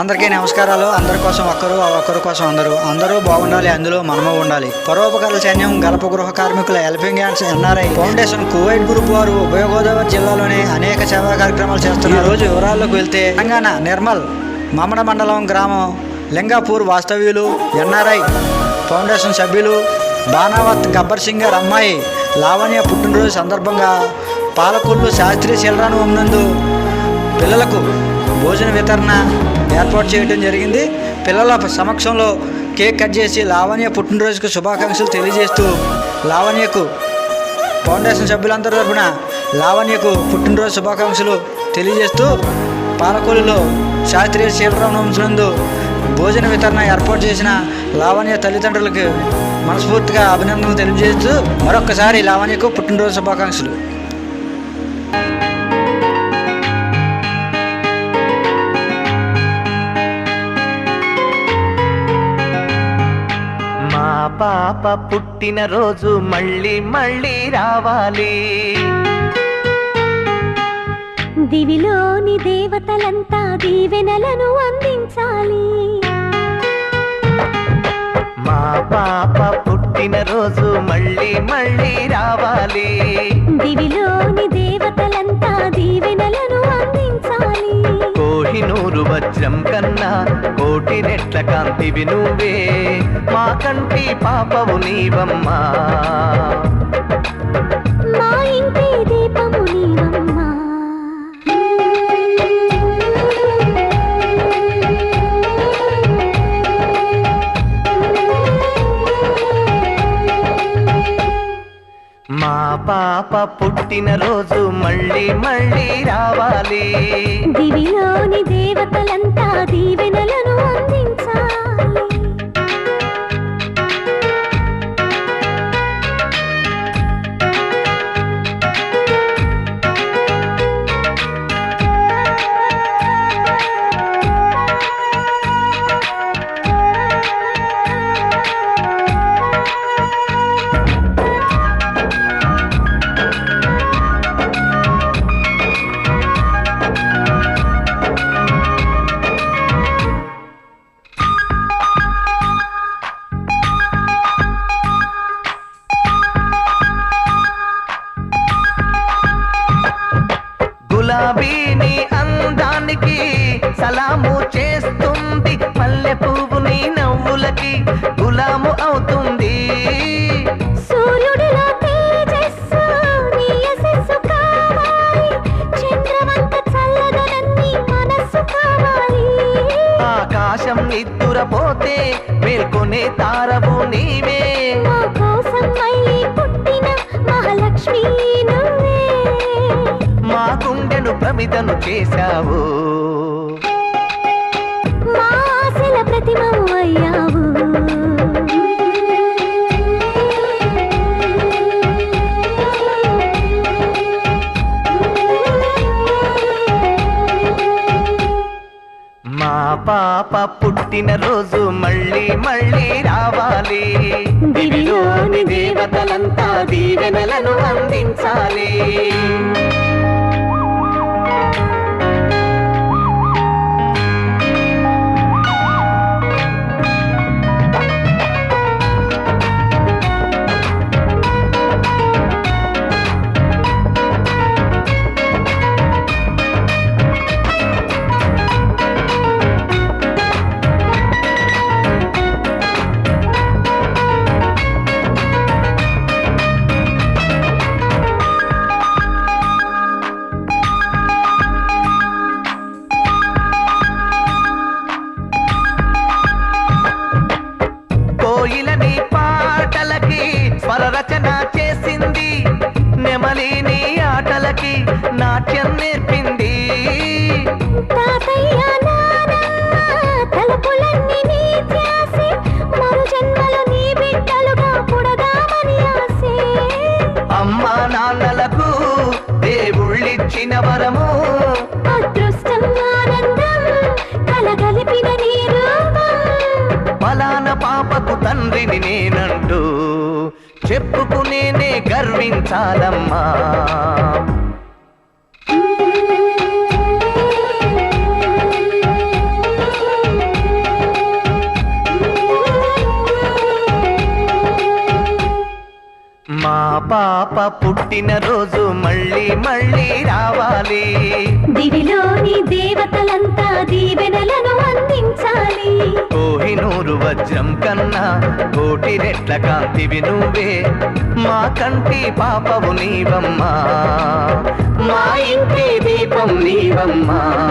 అందరికీ నమస్కారాలు. అందరి కోసం ఒక్కరు ఆ ఒక్కరి కోసం అందరూ. అందరూ బాగుండాలి అందులో మనము ఉండాలి. పరోపకార సైన్యం గల్ప గృహ కార్మికుల helping hands NRI foundation Kuwait group వారు ఉభయ గోదావరి జిల్లాలోని అనేక సేవా కార్యక్రమాలు చేస్తున్నారు. ఈ రోజు వివరాల్లోకి వెళ్తే తెలంగాణ నిర్మల్ మమడ మండలం గ్రామం లింగాపూర్ వాస్తవ్యులు ఎన్ఆర్ఐ ఫౌండేషన్ సభ్యులు బానావత్ గబ్బర్ సింగ్ గారి అమ్మాయి లావణ్య పుట్టినరోజు సందర్భంగా పాలకొల్లు శాస్త్రీయ శిలరాను నందు పిల్లలకు భోజన వితరణ ఏర్పాటు చేయడం జరిగింది. పిల్లల సమక్షంలో కేక్ కట్ చేసి లావణ్య పుట్టినరోజుకు శుభాకాంక్షలు తెలియజేస్తూ లావణ్యకు ఫౌండేషన్ సభ్యులందరి తరఫున లావణ్యకు పుట్టినరోజు శుభాకాంక్షలు తెలియజేస్తూ పాలకొల్లులో శాస్త్రీయ శీలరామం భోజన వితరణ ఏర్పాటు చేసిన లావణ్య తల్లిదండ్రులకు మనస్ఫూర్తిగా అభినందనలు తెలియజేస్తూ మరొక్కసారి లావణ్యకు పుట్టినరోజు శుభాకాంక్షలు. పాప పుట్టిన రోజు మళ్ళీ మళ్ళీ రావాలి. దివిలోని దేవతలంతా దీవెనలను అందించాలి. మా పాప పుట్టిన రోజు మళ్ళీ మళ్ళీ వజ్రం కన్నా కోటి రెట్ల కాంతివి నువ్వే. మా కంటి పాపవు నీవమ్మా. మా ఇంటి దీపము నీవమ్మా. మా పాప దాటిన రోజు మళ్ళీ మళ్ళీ రావాలి. దివిలోని దేవతలంతా దీవెనలను అందించాలి. నీ అందానికి సలాము చేస్తుంది. మల్లె పువ్వు నీ నవ్వులకి గులాము అవుతుంది. ప్రమిదను చేశావు. ఆశల ప్రతిమవు అయ్యావు. మా పాప పుట్టిన రోజు మళ్ళీ మళ్ళీ రావాలి. దివిలోని దేవతలంతా దీవెనలను అందించాలి. పుడదామని ఆసే అమ్మా నాన్నలకు దేవుళ్ళిచ్చిన వరము. అదృష్టం ఆనందం కలగలిపిన నీ రూపం. ఫలాన పాపకు తండ్రిని నేనంటూ చెప్పుకునేనే గర్వించాలమ్మా. పాప పుట్టిన రోజు మళ్ళీ మళ్ళీ రావాలి. దివిలోని దేవతలంతా దీవెనలను అందించాలి. కోహినూరు వజ్రం కన్నా కోటి రెట్ల కాంతివి నువ్వే. మా కంటి పాపవు నీవమ్మా. మా ఇంటి దీపం నీవమ్మా.